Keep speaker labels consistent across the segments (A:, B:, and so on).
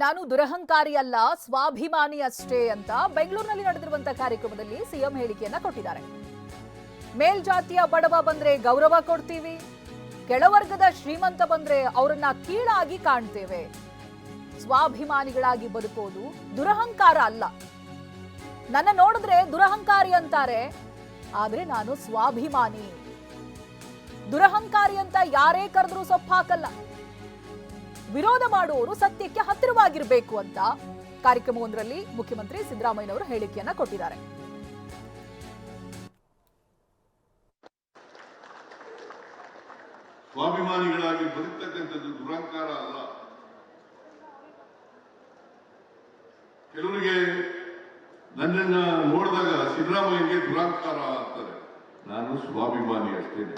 A: ನಾನು ದುರಹಂಕಾರಿ ಅಲ್ಲ ಸ್ವಾಭಿಮಾನಿ ಅಷ್ಟೇ ಅಂತ ಬೆಂಗಳೂರಿನಲ್ಲಿ ನಡೆದಿರುವಂತಹ ಕಾರ್ಯಕ್ರಮದಲ್ಲಿ ಸಿಎಂ ಹೇಳಿಕೆಯನ್ನ ಕೊಟ್ಟಿದ್ದಾರೆ. ಮೇಲ್ಜಾತಿಯ ಬಡವ ಬಂದ್ರೆ ಗೌರವ ಕೊಡ್ತೀವಿ, ಕೆಳವರ್ಗದ ಶ್ರೀಮಂತ ಬಂದ್ರೆ ಅವರನ್ನ ಕೀಳಾಗಿ ಕಾಣ್ತೇವೆ. ಸ್ವಾಭಿಮಾನಿಗಳಾಗಿ ಬದುಕೋದು ದುರಹಂಕಾರ ಅಲ್ಲ. ನನ್ನ ನೋಡಿದ್ರೆ ದುರಹಂಕಾರಿ ಅಂತಾರೆ, ಆದ್ರೆ ನಾನು ಸ್ವಾಭಿಮಾನಿ. ದುರಹಂಕಾರಿ ಅಂತ ಯಾರೇ ಕರೆದ್ರೂ ಸೊಪ್ಪು ಹಾಕಲ್ಲ ವಿರೋಧ ಮಾಡುವವರು ಸತ್ಯಕ್ಕೆ ಹತ್ತಿರವಾಗಿರಬೇಕು ಅಂತ ಕಾರ್ಯಕ್ರಮವೊಂದರಲ್ಲಿ ಮುಖ್ಯಮಂತ್ರಿ ಸಿದ್ದರಾಮಯ್ಯನವರು ಹೇಳಿಕೆಯನ್ನ ಕೊಟ್ಟಿದ್ದಾರೆ.
B: ಸ್ವಾಭಿಮಾನಿಗಳಾಗಿ ಬದುಕ್ತಕ್ಕಂಥದ್ದು ದುರಂಕಾರ ಅಲ್ಲ. ಕೆಲವರಿಗೆ ನನ್ನನ್ನ ನೋಡಿದಾಗ ಸಿದ್ದರಾಮಯ್ಯಗೆ ದುರಂಕಾರ ಅಂತಾರೆ ನಾನು ಸ್ವಾಭಿಮಾನಿ ಅಷ್ಟೇನೆ.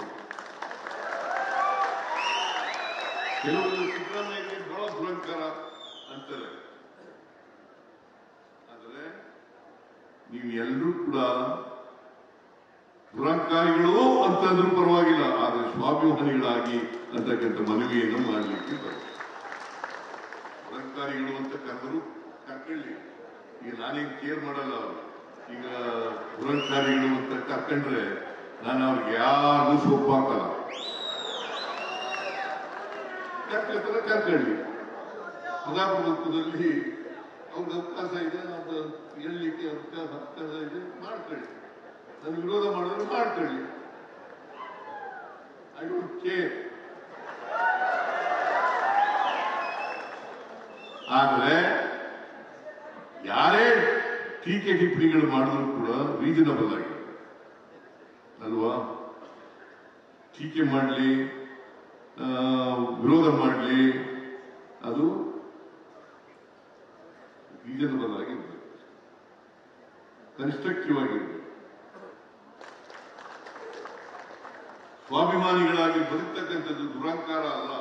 B: ಕೆಲವರು ಸಿದ್ದರಾಮಯ್ಯಗೆ ಬಹಳ ದುರಹಂಕಾರ ಅಂತಾರೆ. ಆದರೆ ನೀವು ಎಲ್ಲರೂ ಕೂಡ ದುರಂಕಾರಿಗಳು ಅಂತಂದ್ರೂ ಪರವಾಗಿಲ್ಲ, ಆದರೆ ಸ್ವಾಭಿಮಾನಿಗಳಾಗಿ ಅಂತಕ್ಕಂಥ ಮನವಿಯನ್ನು ಮಾಡಲಿಕ್ಕೆ ಬರುತ್ತೆ ದುರಂಕಾರಿಗಳು ಅಂತ ಕರೆದ್ರು ಕರ್ಕೊಳ್ಳಿ. ಈಗ ನಾನೇನು ಕೇರ್ ಮಾಡಲ್ಲ ಅವರು. ಈಗ ದುರಂಕಾರಿಗಳು ಅಂತ ಕರ್ಕೊಂಡ್ರೆ ನಾನು ಅವ್ರಿಗೆ ಯಾರು ಸೊಪ್ಪು ಕರ್ಕೊಳ್ತಾರೆ ಕರ್ಕೊಳ್ಳಿ ಪ್ರಜಾಪ್ರಭುತ್ವದಲ್ಲಿ ಅವ್ರಿಗೆ ಅವಕಾಶ ಇದೆ, ಅದು ಹೇಳಲಿಕ್ಕೆ ಅವಕಾಶ ಅವಕಾಶ ಇದೆ, ಮಾಡ್ಕೊಳ್ಳಿ. ನಾನು ವಿರೋಧ ಮಾಡಿದ್ರೆ ಮಾಡ್ಕೊಳ್ಳಿ. ಐ ಡೋಂಟ್ ಕೇರ್ ಆದರೆ, ಯಾರೇ ಟೀಕೆ ಟಿಪ್ಪಣಿಗಳು ಮಾಡಿದ್ರು ಕೂಡ ರೀಸನಬಲ್ ಆಗಿ ಅಲ್ವಾ ಟೀಕೆ ಮಾಡಲಿ ವಿರೋಧ ಮಾಡಲಿ ಅದು ರೀಸನಬಲ್ ಆಗಿರ್ಬೇಕು ಕನ್ಸ್ಟ್ರಕ್ಟಿವ್ ಆಗಿರ್ಬೇಕು ಸ್ವಾಭಿಮಾನಿಗಳಾಗಿ ಬದುಕ್ತಕ್ಕಂಥದ್ದು ದುರಂಕಾರ ಅಲ್ಲ.